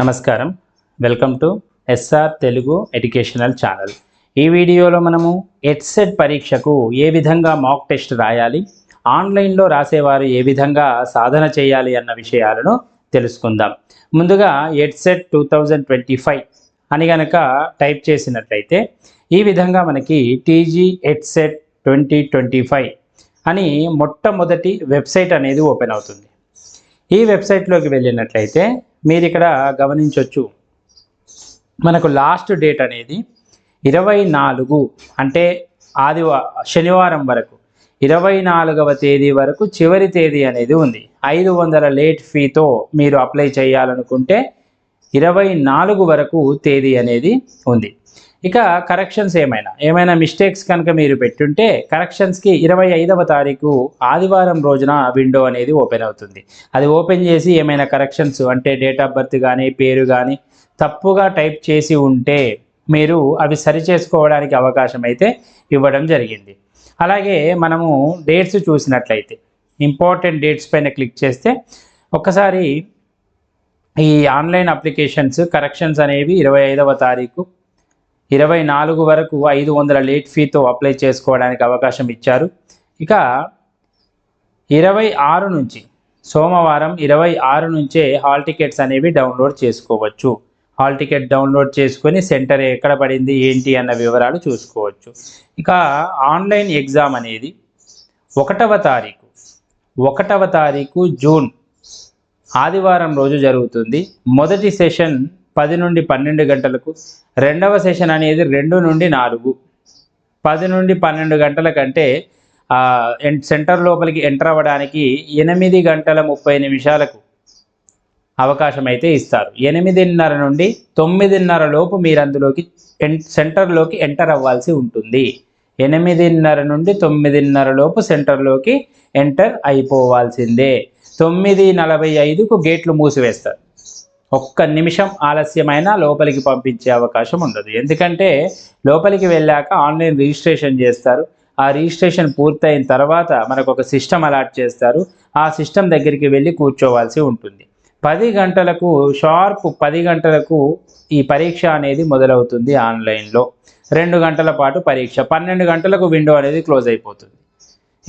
నమస్కారం. Welcome to S R Telugu educational channel ఈ వీడియోలో మనము ఎడ్సెట్ పరీక్షకు ఏ విధంగా మాక్ టెస్ట్ రాయాలి ఆన్లైన్లో రాసేవారు ఏ విధంగా సాధన చేయాలి అన్న విషయాలను తెలుసుకుందాం. ముందుగా EdCET two thousand twenty five అని గనక టైప్ చేసినట్లయితే ఈ విధంగా మనకి TG EdCET twenty twenty five అని మొట్టమొదటి వెబ్సైట్ అనేది ఓపెన్ అవుతుంది. ఈ వెబ్సైట్లోకి వెళ్ళినట్లయితే మీరు ఇక్కడ గమనించవచ్చు మనకు లాస్ట్ డేట్ అనేది ఇరవై నాలుగు అంటే ఆదివా శనివారం వరకు. ఇరవై నాలుగవ తేదీ వరకు చివరి తేదీ అనేది ఉంది. ఐదు వందల లేట్ ఫీతో మీరు అప్లై చేయాలనుకుంటే ఇరవై నాలుగు వరకు తేదీ అనేది ఉంది. ఇక కరెక్షన్స్ ఏమైనా? ఏమైనా మిస్టేక్స్ కనుక మీరు పెట్టుంటే కరెక్షన్స్కి ఇరవై ఐదవ తారీఖు ఆదివారం రోజున విండో అనేది ఓపెన్ అవుతుంది. అది ఓపెన్ చేసి ఏమైనా కరెక్షన్స్ అంటే డేట్ ఆఫ్ బర్త్ కానీ పేరు కానీ తప్పుగా టైప్ చేసి ఉంటే మీరు అవి సరి చేసుకోవడానికి అవకాశం అయితే ఇవ్వడం జరిగింది. అలాగే మనము డేట్స్ చూసినట్లయితే ఇంపార్టెంట్ డేట్స్ పైన క్లిక్ చేస్తే ఒక్కసారి ఈ ఆన్లైన్ అప్లికేషన్స్ కరెక్షన్స్ అనేవి ఇరవై ఐదవ తారీఖు ఇరవై నాలుగు వరకు ఐదు వందల లేట్ ఫీతో అప్లై చేసుకోవడానికి అవకాశం ఇచ్చారు. ఇక ఇరవై ఆరు నుంచి సోమవారం ఇరవై ఆరు నుంచే హాల్ టికెట్స్ అనేవి డౌన్లోడ్ చేసుకోవచ్చు. హాల్ టికెట్ డౌన్లోడ్ చేసుకొని సెంటర్ ఎక్కడ పడింది ఏంటి అన్న వివరాలు చూసుకోవచ్చు. ఇక ఆన్లైన్ ఎగ్జామ్ అనేది ఒకటవ తారీఖు ఒకటవ తారీఖు జూన్ ఆదివారం రోజు జరుగుతుంది. మొదటి సెషన్ పది నుండి పన్నెండు గంటలకు. రెండవ సెషన్ అనేది రెండు నుండి నాలుగు. పది నుండి పన్నెండు గంటల కంటే ఎన్- సెంటర్ లోపలికి ఎంటర్ అవ్వడానికి ఎనిమిది గంటల ముప్పై నిమిషాలకు అవకాశం అయితే ఇస్తారు. ఎనిమిదిన్నర నుండి తొమ్మిదిన్నర లోపు మీరు అందులోకి ఎన్ సెంటర్లోకి ఎంటర్ అవ్వాల్సి ఉంటుంది. ఎనిమిదిన్నర నుండి తొమ్మిదిన్నర లోపు సెంటర్లోకి ఎంటర్ అయిపోవాల్సిందే. తొమ్మిది నలభై ఐదుకు గేట్లు మూసివేస్తారు. ఒక్క నిమిషం ఆలస్యమైనా లోపలికి పంపించే అవకాశం ఉండదు. ఎందుకంటే లోపలికి వెళ్ళాక ఆన్లైన్ రిజిస్ట్రేషన్ చేస్తారు. ఆ రిజిస్ట్రేషన్ పూర్తయిన తర్వాత మనకు ఒక సిస్టమ్ అలాట్ చేస్తారు. ఆ సిస్టమ్ దగ్గరికి వెళ్ళి కూర్చోవాల్సి ఉంటుంది. పది గంటలకు షార్ప్ పది గంటలకు ఈ పరీక్ష అనేది మొదలవుతుంది ఆన్లైన్లో. రెండు గంటల పాటు పరీక్ష పన్నెండు గంటలకు విండో అనేది క్లోజ్ అయిపోతుంది.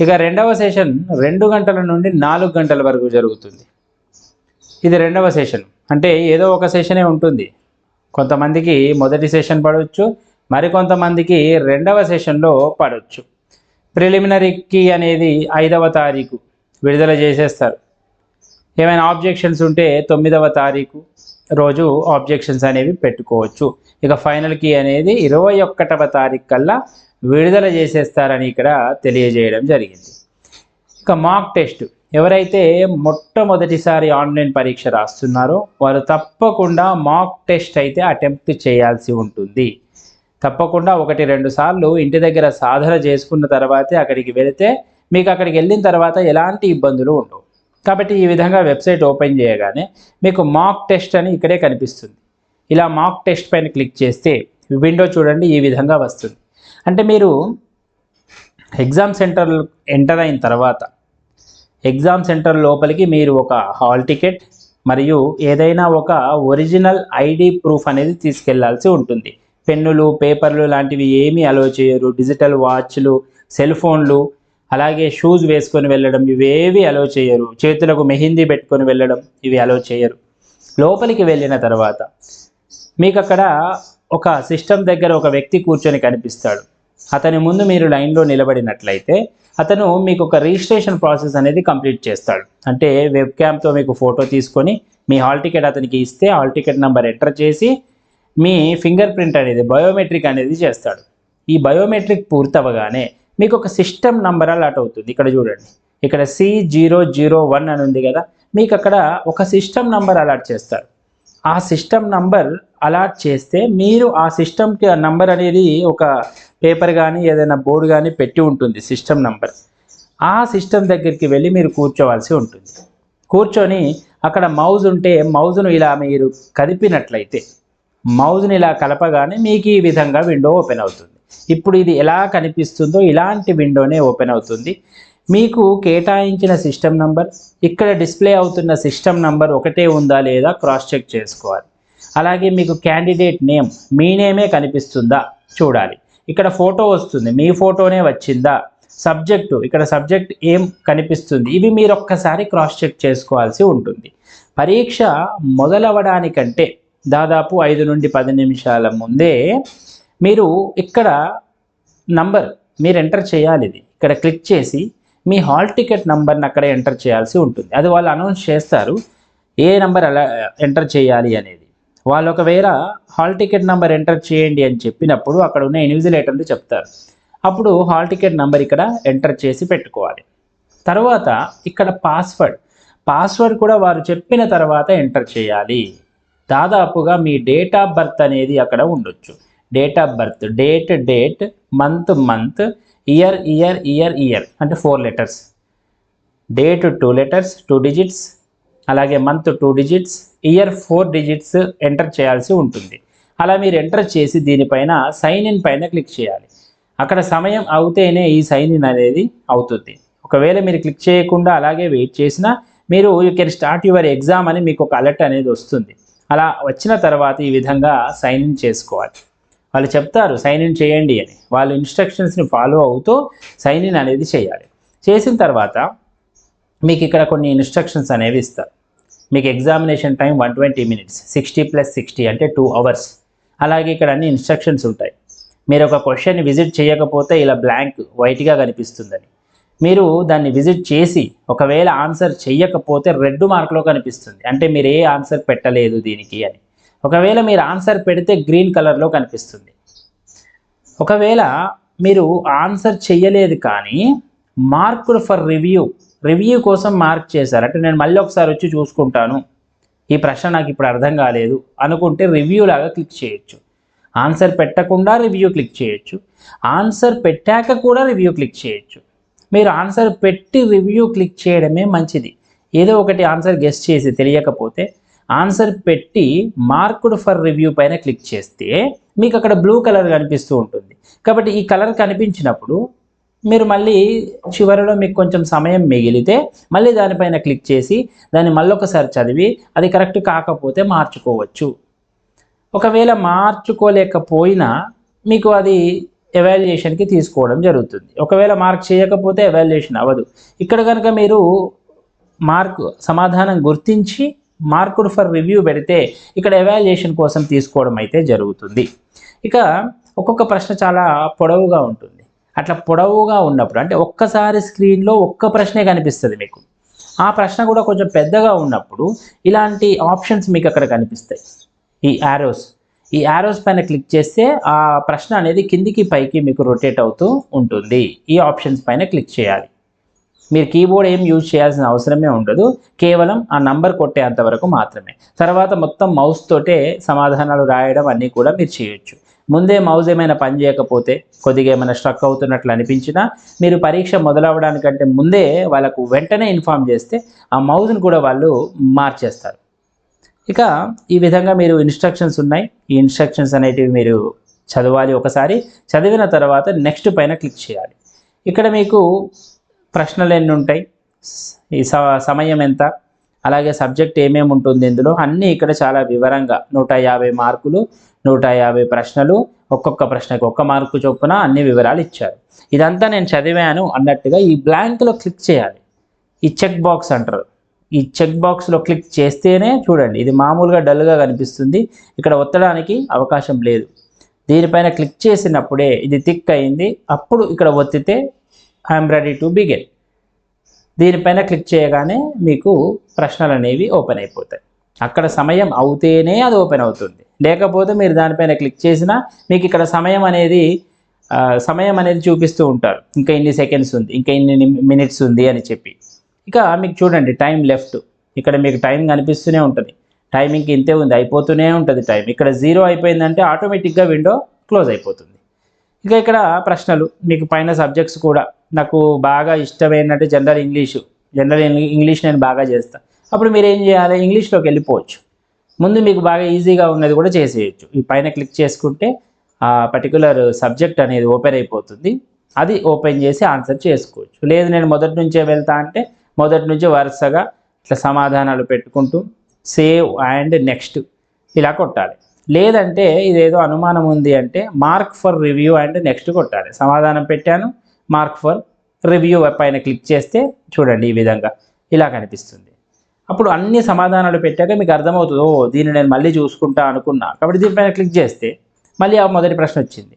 ఇక రెండవ సెషన్ రెండు గంటల నుండి నాలుగు గంటల వరకు జరుగుతుంది. ఇది రెండవ సెషన్. అంటే ఏదో ఒక సెషనే ఉంటుంది. కొంతమందికి మొదటి సెషన్ పడవచ్చు మరికొంతమందికి రెండవ సెషన్లో పడవచ్చు ప్రిలిమినరీకి అనేది ఐదవ తారీఖు విడుదల చేసేస్తారు. ఏమైనా ఆబ్జెక్షన్స్ ఉంటే తొమ్మిదవ తారీఖు రోజు ఆబ్జెక్షన్స్ అనేవి పెట్టుకోవచ్చు. ఇక ఫైనల్కి అనేది ఇరవై ఒక్కటవ తారీఖు కల్లా విడుదల చేసేస్తారని ఇక్కడ తెలియజేయడం జరిగింది. ఇక మాక్ టెస్ట్ ఎవరైతే మొట్టమొదటిసారి ఆన్లైన్ పరీక్ష రాస్తున్నారో వారు తప్పకుండా మాక్ టెస్ట్ అయితే అటెంప్ట్ చేయాల్సి ఉంటుంది. తప్పకుండా ఒకటి రెండు సార్లు ఇంటి దగ్గర సాధన చేసుకున్న తర్వాతే అక్కడికి వెళితే మీకు అక్కడికి వెళ్ళిన తర్వాత ఎలాంటి ఇబ్బందులు ఉండవు. కాబట్టి ఈ విధంగా వెబ్సైట్ ఓపెన్ చేయగానే మీకు మాక్ టెస్ట్ అని ఇక్కడే కనిపిస్తుంది. ఇలా మాక్ టెస్ట్ పైన క్లిక్ చేస్తే విండో చూడండి ఈ విధంగా వస్తుంది. అంటే మీరు ఎగ్జామ్ సెంటర్ ఎంటర్ అయిన తర్వాత ఎగ్జామ్ సెంటర్ లోపలికి మీరు ఒక హాల్ టికెట్ మరియు ఏదైనా ఒక ఒరిజినల్ ఐడి ప్రూఫ్ అనేది తీసుకెళ్ళాల్సి ఉంటుంది. పెన్నులు పేపర్లు లాంటివి ఏమీ అలో చేయరు. డిజిటల్ వాచ్లు సెల్ ఫోన్లు అలాగే షూస్ వేసుకొని వెళ్ళడం ఇవేవి అలో చేయరు. చేతులకు మెహిందీ పెట్టుకొని వెళ్ళడం ఇవి అలో చేయరు. లోపలికి వెళ్ళిన తర్వాత మీకు అక్కడ ఒక సిస్టమ్ దగ్గర ఒక వ్యక్తి కూర్చొని కనిపిస్తాడు. అతని ముందు మీరు లైన్లో నిలబడినట్లయితే అతను మీకు ఒక రిజిస్ట్రేషన్ ప్రాసెస్ అనేది కంప్లీట్ చేస్తాడు. అంటే వెబ్ క్యామ్తో మీకు ఫోటో తీసుకొని మీ హాల్ టికెట్ అతనికి ఇస్తే హాల్ టికెట్ నెంబర్ ఎంటర్ చేసి మీ ఫింగర్ ప్రింట్ అనేది బయోమెట్రిక్ అనేది చేస్తాడు. ఈ బయోమెట్రిక్ పూర్తవగానే మీకు ఒక సిస్టమ్ నంబర్ అలాట్ అవుతుంది. ఇక్కడ చూడండి. ఇక్కడ సి జీరో జీరో వన్ అని ఉంది కదా. మీకు అక్కడ ఒక సిస్టమ్ నంబర్ అలాట్ చేస్తారు. ఆ సిస్టమ్ నంబర్ అలాట్ చేస్తే మీరు ఆ సిస్టమ్కి ఆ నంబర్ అనేది ఒక పేపర్ కానీ ఏదైనా బోర్డు కానీ పెట్టి ఉంటుంది సిస్టమ్ నంబర్. ఆ సిస్టమ్ దగ్గరికి వెళ్ళి మీరు కూర్చోవాల్సి ఉంటుంది. కూర్చొని అక్కడ మౌజ్ ఉంటే మౌజ్ను ఇలా మీరు కదిపినట్లయితే మౌజ్ని ఇలా కలపగానే మీకు ఈ విధంగా విండో ఓపెన్ అవుతుంది. ఇప్పుడు ఇది ఎలా కనిపిస్తుందో ఇలాంటి విండోనే ఓపెన్ అవుతుంది. మీకు కేటాయించిన సిస్టమ్ నంబర్ ఇక్కడ డిస్ప్లే అవుతున్న సిస్టమ్ నంబర్ ఒకటే ఉందా లేదా క్రాస్ చెక్ చేసుకోవాలి. అలాగే మీకు క్యాండిడేట్ నేమ్ మీ నేమే కనిపిస్తుందా చూడాలి. ఇక్కడ ఫోటో వస్తుంది. మీ ఫోటోనే వచ్చిందా? సబ్జెక్టు ఇక్కడ సబ్జెక్ట్ ఏం కనిపిస్తుంది? ఇవి మీరు ఒక్కసారి క్రాస్ చెక్ చేసుకోవాల్సి ఉంటుంది. పరీక్ష మొదలవడానికంటే దాదాపు ఐదు నుండి పది నిమిషాల ముందే మీరు ఇక్కడ నంబర్ మీరు ఎంటర్ చేయాలి ఇది. ఇక్కడ క్లిక్ చేసి మీ హాల్ టికెట్ నంబర్ని అక్కడ ఎంటర్ చేయాల్సి ఉంటుంది. అది వాళ్ళు అనౌన్స్ చేస్తారు ఏ నంబర్ అలా ఎంటర్ చేయాలి అనేది. వాళ్ళు ఒకవేళ హాల్ టికెట్ నెంబర్ ఎంటర్ చేయండి అని చెప్పినప్పుడు అక్కడ ఉన్న ఇన్విజిలేటర్లు చెప్తారు. అప్పుడు హాల్ టికెట్ నెంబర్ ఇక్కడ ఎంటర్ చేసి పెట్టుకోవాలి. తర్వాత ఇక్కడ పాస్వర్డ్ పాస్వర్డ్ కూడా వారు చెప్పిన తర్వాత ఎంటర్ చేయాలి. దాదాపుగా మీ డేట్ ఆఫ్ బర్త్ అనేది అక్కడ ఉండొచ్చు. Date of birth date date month month year year year year అంటే four letters date two letters two digits అలాగే month two digits year four digits enter చేయాల్సి ఉంటుంది. అలా మీరు ఎంటర్ చేసి దీనిపైన సైన్ ఇన్ పైన క్లిక్ చేయాలి. అక్కడ సమయం అవుతేనే ఈ సైన్ ఇన్ అనేది అవుతుంది. ఒకవేళ మీరు క్లిక్ చేయకుండా అలాగే వెయిట్ చేసినా మీరు you can start your exam అని మీకు ఒక అలర్ట్ అనేది వస్తుంది. అలా వచ్చిన తర్వాత ఈ విధంగా సైన్ ఇన్ చేసుకోవాలి. వాళ్ళు చెప్తారు సైన్ ఇన్ చేయండి అని. వాళ్ళు ఇన్స్ట్రక్షన్స్ని ఫాలో అవుతూ సైన్ ఇన్ అనేది చేయాలి. చేసిన తర్వాత మీకు ఇక్కడ కొన్ని ఇన్స్ట్రక్షన్స్ అనేవి ఇస్తారు. మీకు examination time one twenty minutes sixty plus sixty అంటే టూ అవర్స్ అలాగే ఇక్కడ అన్ని ఇన్స్ట్రక్షన్స్ ఉంటాయి. మీరు ఒక క్వశ్చన్ విజిట్ చేయకపోతే ఇలా బ్లాంక్ వైట్గా కనిపిస్తుందని. మీరు దాన్ని విజిట్ చేసి ఒకవేళ ఆన్సర్ చెయ్యకపోతే రెడ్ మార్క్లో కనిపిస్తుంది. అంటే మీరు ఏ ఆన్సర్ పెట్టలేదు దీనికి అని. ఒకవేళ మీరు ఆన్సర్ పెడితే గ్రీన్ కలర్లో కనిపిస్తుంది. ఒకవేళ మీరు ఆన్సర్ చెయ్యలేదు కానీ మార్కుడ్ ఫర్ రివ్యూ రివ్యూ కోసం మార్క్ చేశారు. అంటే నేను మళ్ళీ ఒకసారి వచ్చి చూసుకుంటాను. ఈ ప్రశ్న నాకు ఇప్పుడు అర్థం కాలేదు. అనుకుంటే రివ్యూ లాగా క్లిక్ చేయొచ్చు. ఆన్సర్ పెట్టకుండా రివ్యూ క్లిక్ చేయొచ్చు. ఆన్సర్ పెట్టాక కూడా రివ్యూ క్లిక్ చేయొచ్చు. మీరు ఆన్సర్ పెట్టి రివ్యూ క్లిక్ చేయడమే మంచిది. ఏదో ఒకటి ఆన్సర్ గెస్ట్ చేసి తెలియకపోతే ఆన్సర్ పెట్టి మార్కుడ్ ఫర్ రివ్యూ పైన క్లిక్ చేస్తే మీకు అక్కడ బ్లూ కలర్ కనిపిస్తూ ఉంటుంది. కాబట్టి ఈ కలర్ కనిపించినప్పుడు మీరు మళ్ళీ చివరిలో మీకు కొంచెం సమయం మిగిలితే మళ్ళీ దానిపైన క్లిక్ చేసి దాన్ని మళ్ళొకసారి చదివి అది కరెక్ట్ కాకపోతే మార్చుకోవచ్చు. ఒకవేళ మార్చుకోలేకపోయినా మీకు అది ఎవాల్యుయేషన్కి తీసుకోవడం జరుగుతుంది. ఒకవేళ మార్క్ చేయకపోతే ఎవాల్యుయేషన్ అవ్వదు. ఇక్కడ కనుక మీరు మార్క్ సమాధానం గుర్తించి మార్కుడ్ ఫర్ రివ్యూ పెడితే ఇక్కడ ఎవాల్యుయేషన్ కోసం తీసుకోవడం అయితే జరుగుతుంది. ఇక ఒక్కొక్క ప్రశ్న చాలా పొడవుగా ఉంటుంది. అట్లా పొడవుగా ఉన్నప్పుడు అంటే ఒక్కసారి స్క్రీన్లో ఒక్క ప్రశ్నే కనిపిస్తుంది మీకు. ఆ ప్రశ్న కూడా కొంచెం పెద్దగా ఉన్నప్పుడు ఇలాంటి ఆప్షన్స్ మీకు అక్కడ కనిపిస్తాయి. ఈ యారోస్ ఈ యారోస్ పైన క్లిక్ చేస్తే ఆ ప్రశ్న అనేది కిందికి పైకి మీకు రొటేట్ అవుతూ ఉంటుంది. ఈ ఆప్షన్స్ పైన క్లిక్ చేయాలి. మీరు కీబోర్డ్ ఏం యూజ్ చేయాల్సిన అవసరమే ఉండదు. కేవలం ఆ నంబర్ కొట్టేంత వరకు మాత్రమే. తర్వాత మొత్తం మౌస్ తోటే సమాధానాలు రాయడం అన్నీ కూడా మీరు చేయొచ్చు. ముందే మౌజ్ ఏమైనా పని చేయకపోతే కొద్దిగా ఏమైనా స్ట్రక్ అవుతున్నట్లు అనిపించినా మీరు పరీక్ష మొదలవడానికంటే ముందే వాళ్ళకు వెంటనే ఇన్ఫామ్ చేస్తే ఆ మౌజ్ని కూడా వాళ్ళు మార్చేస్తారు. ఇక ఈ విధంగా మీరు ఇన్స్ట్రక్షన్స్ ఉన్నాయి. ఈ ఇన్స్ట్రక్షన్స్ అనేటివి మీరు చదవాలి ఒకసారి. చదివిన తర్వాత నెక్స్ట్ పైన క్లిక్ చేయాలి. ఇక్కడ మీకు ప్రశ్నలు ఎన్ని ఉంటాయి? ఈ స- సమయం ఎంత? అలాగే సబ్జెక్ట్ ఏమేమి ఉంటుంది ఇందులో? అన్నీ ఇక్కడ చాలా వివరంగా నూట యాభై మార్కులు నూట యాభై ప్రశ్నలు ఒక్కొక్క ప్రశ్నకు ఒక్క మార్కు చొప్పున అన్ని వివరాలు ఇచ్చారు. ఇదంతా నేను చదివాను అన్నట్టుగా ఈ బ్లాంక్లో క్లిక్ చేయాలి. ఈ చెక్ బాక్స్ అంటారు. ఈ చెక్ బాక్స్లో క్లిక్ చేస్తేనే చూడండి ఇది మామూలుగా డల్గా కనిపిస్తుంది. ఇక్కడ ఒత్తడానికి అవకాశం లేదు. దీనిపైన క్లిక్ చేసినప్పుడే ఇది థిక్ అయింది. అప్పుడు ఇక్కడ ఒత్తితే ఐఎమ్ రెడీ టు బిగిన్ దీనిపైన క్లిక్ చేయగానే మీకు ప్రశ్నలు అనేవి ఓపెన్ అయిపోతాయి. అక్కడ సమయం అవుతేనే అది ఓపెన్ అవుతుంది. లేకపోతే మీరు దానిపైన క్లిక్ చేసినా మీకు ఇక్కడ సమయం అనేది సమయం అనేది చూపిస్తూ ఉంటారు. ఇంకా ఇన్ని సెకండ్స్ ఉంది ఇంకా ఇన్ని మినిట్స్ ఉంది అని చెప్పి. ఇక మీకు చూడండి టైం లెఫ్ట్. ఇక్కడ మీకు టైం కనిపిస్తూనే ఉంటుంది. టైమింగ్కి ఇంతే ఉంది అయిపోతూనే ఉంటుంది టైం. ఇక్కడ జీరో అయిపోయిందంటే ఆటోమేటిక్గా విండో క్లోజ్ అయిపోతుంది. ఇక ఇక్కడ ప్రశ్నలు మీకు పైన సబ్జెక్ట్స్ కూడా నాకు బాగా ఇష్టమైనట్టు జనరల్ ఇంగ్లీషు. జనరల్ ఇంగ్లీష్ నేను బాగా చేస్తాను అప్పుడు మీరు ఏం చేయాలి? ఇంగ్లీష్లోకి వెళ్ళిపోవచ్చు. ముందు మీకు బాగా ఈజీగా ఉన్నది కూడా చేసేయచ్చు. ఈ పైన క్లిక్ చేసుకుంటే ఆ పర్టికులర్ సబ్జెక్ట్ అనేది ఓపెన్ అయిపోతుంది. అది ఓపెన్ చేసి ఆన్సర్ చేసుకోవచ్చు. లేదు నేను మొదటి నుంచే వెళ్తా అంటే మొదటి నుంచి వరుసగా ఇట్లా సమాధానాలు పెట్టుకుంటూ సేవ్ అండ్ నెక్స్ట్ ఇలా కొట్టాలి. లేదంటే ఇదేదో అనుమానం ఉంది అంటే mark for review and next కొట్టాలి. సమాధానం పెట్టాను. మార్క్ ఫర్ రివ్యూ పైన క్లిక్ చేస్తే చూడండి ఈ విధంగా ఇలా కనిపిస్తుంది. అప్పుడు అన్ని సమాధానాలు పెట్టాక మీకు అర్థమవుతుంది ఓ దీన్ని నేను మళ్ళీ చూసుకుంటా అనుకున్నా. కాబట్టి దీనిపైన క్లిక్ చేస్తే మళ్ళీ ఆ మొదటి ప్రశ్న వచ్చింది.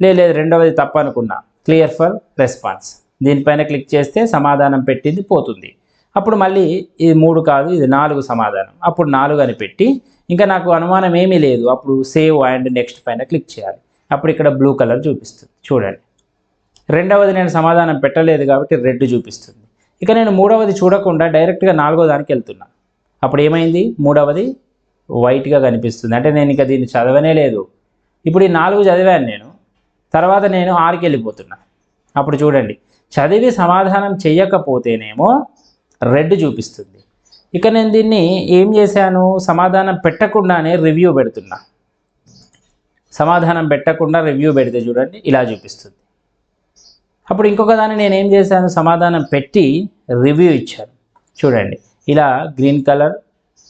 లేదు రెండవది తప్పు అనుకున్నా. Clear for response. దీనిపైన క్లిక్ చేస్తే సమాధానం పెట్టింది పోతుంది. అప్పుడు మళ్ళీ ఇది మూడు కాదు ఇది నాలుగు సమాధానం. అప్పుడు నాలుగు అని పెట్టి ఇంకా నాకు అనుమానం ఏమీ లేదు. అప్పుడు సేవ్ అండ్ నెక్స్ట్ పైన క్లిక్ చేయాలి. అప్పుడు ఇక్కడ బ్లూ కలర్ చూపిస్తుంది. చూడండి. రెండవది నేను సమాధానం పెట్టలేదు కాబట్టి రెడ్ చూపిస్తుంది. ఇక నేను మూడవది చూడకుండా డైరెక్ట్గా నాలుగో దానికి వెళ్తున్నా. అప్పుడు ఏమైంది? మూడవది వైట్గా కనిపిస్తుంది. అంటే నేను ఇంకా దీన్ని చదవనే లేదు. ఇప్పుడు ఈ నాలుగు చదివాను నేను. తర్వాత నేను ఆరుకి వెళ్ళిపోతున్నా. అప్పుడు చూడండి. చదివి సమాధానం చెయ్యకపోతేనేమో రెడ్ చూపిస్తుంది. ఇక నేను దీన్ని ఏం చేశాను? సమాధానం పెట్టకుండానే రివ్యూ పెడుతున్నా. సమాధానం పెట్టకుండా రివ్యూ పెడితే చూడండి ఇలా చూపిస్తుంది. అప్పుడు ఇంకొక దాన్ని నేను ఏం చేశాను? సమాధానం పెట్టి రివ్యూ ఇచ్చాను. చూడండి. ఇలా గ్రీన్ కలర్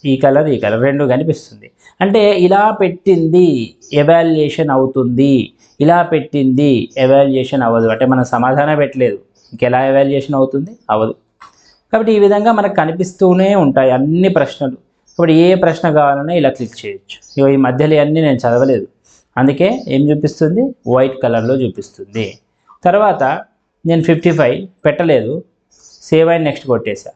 ఈ కలర్ ఈ కలర్ రెండు కనిపిస్తుంది. అంటే ఇలా పెట్టింది ఎవాల్యుయేషన్ అవుతుంది. ఇలా పెట్టింది ఎవాల్యుయేషన్ అవ్వదు. అంటే మనం సమాధానం పెట్టలేదు. ఇంకెలా ఎవాల్యుయేషన్ అవుతుంది? అవ్వదు. కాబట్టి ఈ విధంగా మనకు కనిపిస్తూనే ఉంటాయి అన్ని ప్రశ్నలు. కాబట్టి ఏ ప్రశ్న కావాలన్నా ఇలా క్లిక్ చేయొచ్చు. ఇగో ఈ మధ్యలో అన్నీ నేను చదవలేదు. అందుకే ఏం చూపిస్తుంది? వైట్ కలర్లో చూపిస్తుంది. తర్వాత నేను ఫిఫ్టీ ఫైవ్ పెట్టలేదు. సేవ్ అయిన నెక్స్ట్ కొట్టేసా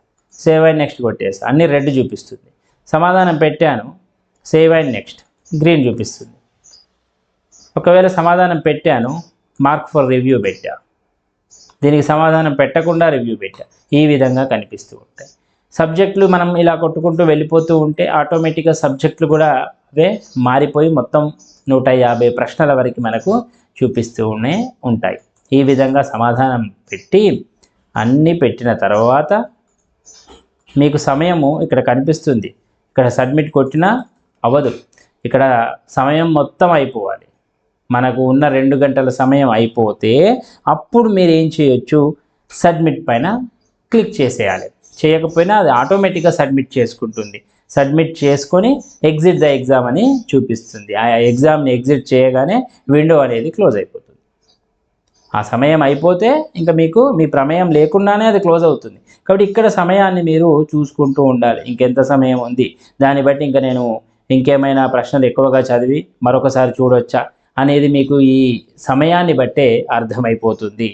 సేవ్ అయిన నెక్స్ట్ కొట్టేసా అన్ని రెడ్ చూపిస్తుంది. సమాధానం పెట్టాను. సేవ్ అయిన నెక్స్ట్ గ్రీన్ చూపిస్తుంది. ఒకవేళ సమాధానం పెట్టాను మార్క్ ఫర్ రివ్యూ పెట్టా. దీనికి సమాధానం పెట్టకుండా రివ్యూ పెట్టా. ఈ విధంగా కనిపిస్తూ ఉంటాయి. సబ్జెక్టులు మనం ఇలా కొట్టుకుంటూ వెళ్ళిపోతూ ఉంటే ఆటోమేటిక్గా సబ్జెక్టులు కూడా అవే మారిపోయి మొత్తం నూట యాభై ప్రశ్నల వరకు మనకు చూపిస్తూనే ఉంటాయి. ఈ విధంగా సమాధానం పెట్టి అన్నీ పెట్టిన తర్వాత మీకు సమయము ఇక్కడ కనిపిస్తుంది. ఇక్కడ సబ్మిట్ కొట్టినా అవ్వదు. ఇక్కడ సమయం మొత్తం అయిపోవాలి. మనకు ఉన్న రెండు గంటల సమయం అయిపోతే అప్పుడు మీరు ఏం చేయొచ్చు? సబ్మిట్ పైన క్లిక్ చేసేయాలి. చేయకపోయినా అది ఆటోమేటిక్గా సబ్మిట్ చేసుకుంటుంది. సబ్మిట్ చేసుకొని ఎగ్జిట్ ద ఎగ్జామ్ అని చూపిస్తుంది. ఆ ఎగ్జామ్ని ఎగ్జిట్ చేయగానే విండో అనేది క్లోజ్ అయిపోతుంది. ఆ సమయం అయిపోతే ఇంకా మీకు మీ ప్రమేయం లేకుండానే అది క్లోజ్ అవుతుంది. కాబట్టి ఇక్కడ సమయాన్ని మీరు చూసుకుంటూ ఉండాలి. ఇంకెంత సమయం ఉంది? దాన్ని బట్టి ఇంకా నేను ఇంకేమైనా ప్రశ్నలు ఎక్కువగా చదివి మరొకసారి చూడొచ్చా అనేది మీకు ఈ సమయాన్ని బట్టే అర్థమైపోతుంది.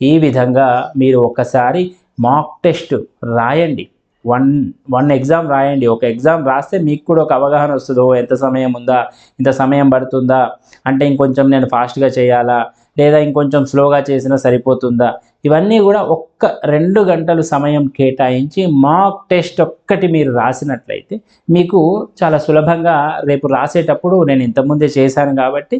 ఈ విధంగా మీరు ఒకసారి మాక్ టెస్ట్ రాయండి. వన్ వన్ ఎగ్జామ్ రాయండి. ఒక ఎగ్జామ్ రాస్తే మీకు కూడా ఒక అవగాహన వస్తుందో. ఎంత సమయం ఉందా? ఇంత సమయం పడుతుందా? అంటే ఇంకొంచెం నేను ఫాస్ట్గా చేయాలా? లేదా ఇంకొంచెం స్లోగా చేసినా సరిపోతుందా? ఇవన్నీ కూడా ఒక్క రెండు గంటలు సమయం కేటాయించి మాక్ టెస్ట్ ఒక్కటి మీరు రాసినట్లయితే మీకు చాలా సులభంగా రేపు రాసేటప్పుడు నేను ఇంతకుముందే చేశాను కాబట్టి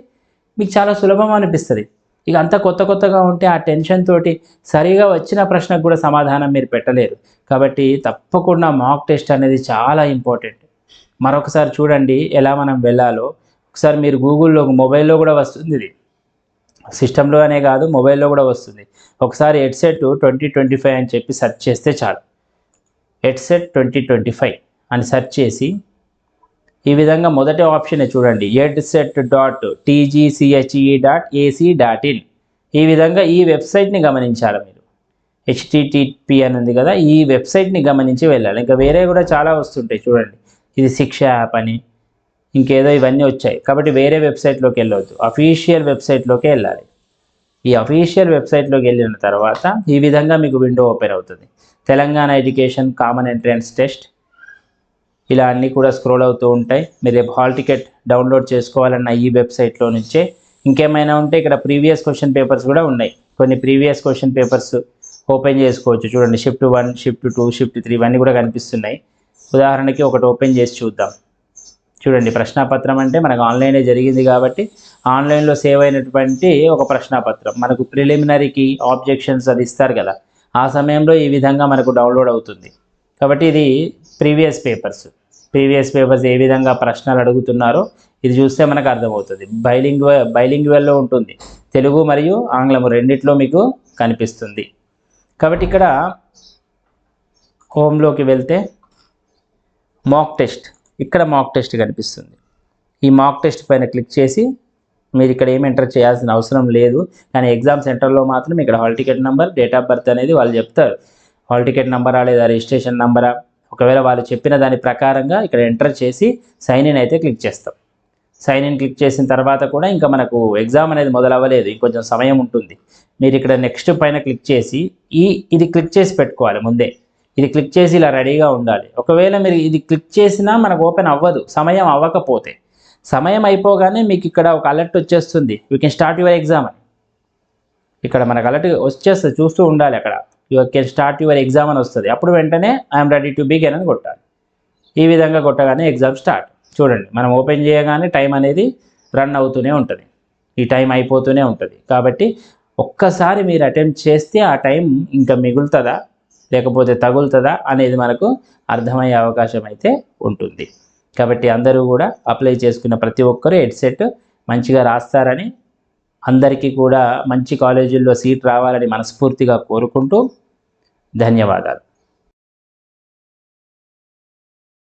మీకు చాలా సులభం అనిపిస్తుంది. ఇక అంత కొత్త కొత్తగా ఉంటే ఆ టెన్షన్ తోటి సరిగా వచ్చిన ప్రశ్నకు కూడా సమాధానం మీరు పెట్టలేరు. కాబట్టి తప్పకుండా మాక్ టెస్ట్ అనేది చాలా ఇంపార్టెంట్ మరొకసారి చూడండి ఎలా మనం వెళ్ళాలో. ఒకసారి మీరు గూగుల్లో మొబైల్లో కూడా వస్తుంది ఇది. సిస్టంలో అనే కాదు మొబైల్లో కూడా వస్తుంది. ఒకసారి హెడ్సెట్ ట్వంటీ ట్వంటీ ఫైవ్ అని చెప్పి సెర్చ్ చేస్తే చాలు. హెడ్సెట్ ట్వంటీ ట్వంటీ ఫైవ్ అని సెర్చ్ చేసి ఈ విధంగా మొదటి ఆప్షన్ చూడండి. EdCET dot TGCHE dot AC dot in. ఈ విధంగా ఈ వెబ్సైట్ని గమనించాలి మీరు. హెచ్టిటిపి అని ఉంది కదా ఈ వెబ్సైట్ని గమనించి వెళ్ళాలి. ఇంకా వేరే కూడా చాలా వస్తుంటాయి చూడండి. ఇది శిక్ష యాప్ అని ఇంకేదో ఇవన్నీ వచ్చాయి. కాబట్టి వేరే వెబ్సైట్లోకి వెళ్ళవద్దు అఫీషియల్ వెబ్సైట్లోకి వెళ్ళాలి. ఈ అఫీషియల్ వెబ్సైట్లోకి వెళ్ళిన తర్వాత ఈ విధంగా మీకు విండో ఓపెన్ అవుతుంది. Telangana education common entrance test ఇలా అన్నీ కూడా స్క్రోల్ అవుతూ ఉంటాయి. మీరు రేపు హాల్ టికెట్ డౌన్లోడ్ చేసుకోవాలన్న ఈ వెబ్సైట్లో నుంచే. ఇంకేమైనా ఉంటే ఇక్కడ ప్రీవియస్ క్వశ్చన్ పేపర్స్ కూడా ఉన్నాయి. కొన్ని ప్రీవియస్ క్వశ్చన్ పేపర్స్ ఓపెన్ చేసుకోవచ్చు. చూడండి shift one shift two shift three ఇవన్నీ కూడా కనిపిస్తున్నాయి. ఉదాహరణకి ఒకటి ఓపెన్ చేసి చూద్దాం. చూడండి ప్రశ్నాపత్రం అంటే మనకు ఆన్లైనే జరిగింది కాబట్టి ఆన్లైన్లో సేవ్ అయినటువంటి ఒక ప్రశ్నాపత్రం. మనకు ప్రిలిమినరీకి ఆబ్జెక్షన్స్ అది ఇస్తారు కదా ఆ సమయంలో ఈ విధంగా మనకు డౌన్లోడ్ అవుతుంది. కాబట్టి ఇది ప్రీవియస్ పేపర్స్. ప్రీవియస్ పేపర్స్ ఏ విధంగా ప్రశ్నలు అడుగుతున్నారో ఇది చూస్తే మనకు అర్థమవుతుంది. బైలింగ్ బైలింగ్వెల్లో ఉంటుంది. తెలుగు మరియు ఆంగ్లం రెండిట్లో మీకు కనిపిస్తుంది. కాబట్టి ఇక్కడ హోమ్లోకి వెళ్తే మాక్ టెస్ట్ ఇక్కడ మాక్ టెస్ట్ కనిపిస్తుంది. ఈ మాక్ టెస్ట్ పైన క్లిక్ చేసి మీరు ఇక్కడ ఏం ఎంటర్ చేయాల్సిన అవసరం లేదు. కానీ ఎగ్జామ్ సెంటర్లో మాత్రం ఇక్కడ hall ticket number date of birth అనేది వాళ్ళు చెప్తారు. హాల్ టికెట్ నెంబరా లేదా రిజిస్ట్రేషన్ నెంబరా ఒకవేళ వాళ్ళు చెప్పిన దాని ప్రకారంగా ఇక్కడ ఎంటర్ చేసి సైన్ ఇన్ అయితే క్లిక్ చేస్తాం. సైన్ ఇన్ క్లిక్ చేసిన తర్వాత కూడా ఇంకా మనకు ఎగ్జామ్ అనేది మొదలవ్వలేదు. ఇంకొంచెం సమయం ఉంటుంది. మీరు ఇక్కడ నెక్స్ట్ పైన క్లిక్ చేసి ఈ ఇది క్లిక్ చేసి పెట్టుకోవాలి ముందే. ఇది క్లిక్ చేసి ఇలా రెడీగా ఉండాలి. ఒకవేళ మీరు ఇది క్లిక్ చేసినా మనకు ఓపెన్ అవ్వదు. సమయం అవ్వకపోతే. సమయం అయిపోగానే మీకు ఇక్కడ ఒక అలర్ట్ వచ్చేస్తుంది. You can start your exam అని. ఇక్కడ మనకు అలర్ట్ వచ్చేస్తుంది. చూస్తూ ఉండాలి అక్కడ. You can start your exam అని వస్తుంది. అప్పుడు వెంటనే ఐఎమ్ రెడీ టు బిగిన్ అని కొట్టాలి. ఈ విధంగా కొట్టగానే ఎగ్జామ్ స్టార్ట్ చూడండి మనం ఓపెన్ చేయగానే టైం అనేది రన్ అవుతూనే ఉంటుంది. ఈ టైం అయిపోతూనే ఉంటుంది. కాబట్టి ఒక్కసారి మీరు అటెంప్ట్ చేస్తే ఆ టైం ఇంకా మిగులుతుందా? లేకపోతే తగులుతుందా అనేది మనకు అర్థమయ్యే అవకాశం అయితే ఉంటుంది. కాబట్టి అందరూ కూడా అప్లై చేసుకున్న ప్రతి ఒక్కరూ హెడ్సెట్ మంచిగా రాస్తారని అందరికీ కూడా మంచి కాలేజీల్లో సీట్ రావాలని మనస్ఫూర్తిగా కోరుకుంటూ ధన్యవాదాలు.